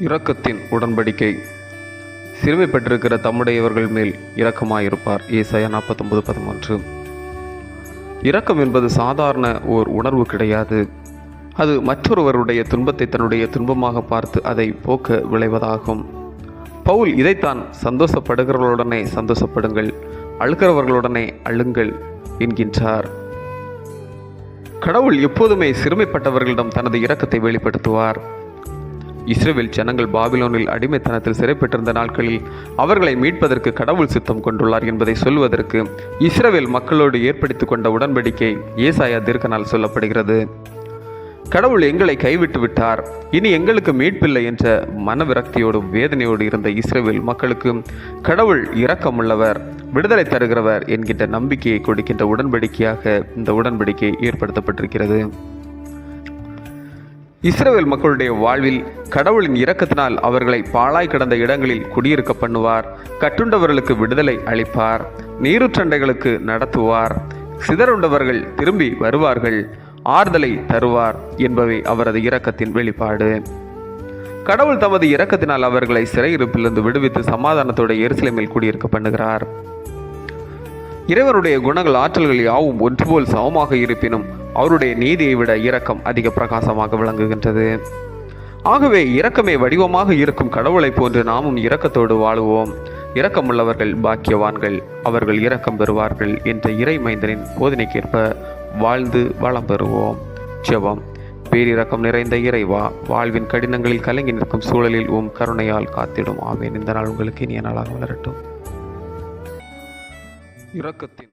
இரக்கத்தின் உடன்படிக்கை. சிறுமைப்பட்டிருக்கிற தம்முடையவர்கள் மேல் இரக்கமாயிருப்பார். ஏசாயா நாற்பத்தொன்பது பதிமூன்று. இரக்கம் என்பது சாதாரண ஓர் உணர்வு கிடையாது. அது மற்றொருவருடைய துன்பத்தை தன்னுடைய துன்பமாக பார்த்து அதை போக்க விளைவதாகும். பவுல் இதைத்தான் சந்தோஷப்படுகிறவர்களுடனே சந்தோஷப்படுங்கள் அழுகிறவர்களுடனே அழுங்கள் என்கின்றார். கடவுள் எப்போதுமே சிறுமைப்பட்டவர்களிடம் தனது இரக்கத்தை வெளிப்படுத்துவார். இஸ்ரேல் ஜனங்கள் பாபிலோனில் அடிமைத்தனத்தில் சிறைப்பட்டிருந்த நாட்களில் அவர்களை மீட்பதற்கு கடவுள் சித்தம் கொண்டுள்ளார் என்பதை சொல்வதற்கு இஸ்ரேல் மக்களோடு ஏற்படுத்திக் கொண்ட உடன்படிக்கை ஏசாயா தீர்க்கனால் சொல்லப்படுகிறது. கடவுள் எங்களை கைவிட்டு விட்டார். இனி எங்களுக்கு மீட்பில்லை என்ற மனவிரக்தியோடும் வேதனையோடு இருந்த இஸ்ரேல் மக்களுக்கு கடவுள் இரக்கமுள்ளவர் விடுதலை தருகிறவர் என்கின்ற நம்பிக்கையை கொடுக்கின்ற உடன்படிக்கையாக இந்த உடன்படிக்கை ஏற்படுத்தப்பட்டிருக்கிறது. இஸ்ரேல் மக்களுடைய வாழ்வில் கடவுளின் இரக்கத்தினால் அவர்களை பாழாய் கிடந்த இடங்களில் குடியிருக்க பண்ணுவார். கட்டுண்டவர்களுக்கு விடுதலை அளிப்பார். நீருற்றண்டைகளுக்கு நடத்துவார். சிதறுண்டவர்கள் திரும்பி வருவார்கள். ஆறுதலை தருவார் என்பவை அவரது இரக்கத்தின் வெளிப்பாடு. கடவுள் தமது இரக்கத்தினால் அவர்களை சிறையிருப்பிலிருந்து விடுவித்து சமாதானத்தோட எருசலேமில் குடியிருக்க பண்ணுகிறார். இறைவருடைய குணங்கள் ஆற்றல்கள் யாவும் ஒன்றுபோல் சமமாக இருப்பினும் அவருடைய நீதியை விட இரக்கம் அதிக பிரகாசமாக விளங்குகின்றது. ஆகவே இரக்கமே வடிவமாக இருக்கும் கடவுளைப் போன்று நாமும் இரக்கத்தோடு வாழுவோம். இரக்கமுள்ளவர்கள் பாக்கியவான்கள் அவர்கள் இரக்கம் பெறுவார்கள் என்ற இறை மைந்தனின் போதனைக்கேற்ப வாழ்ந்து வளம் பெறுவோம். ஜெபம். பேரிரக்கம் நிறைந்த இறைவா வாழ்வின் கடினங்களில் கலங்கி நிற்கும் சூழலில் உம் கருணையால் காத்திடும். ஆமேன். இந்த நாள் உங்களுக்கு இனிய நாளாக வளரட்டும். இரக்கத்தின்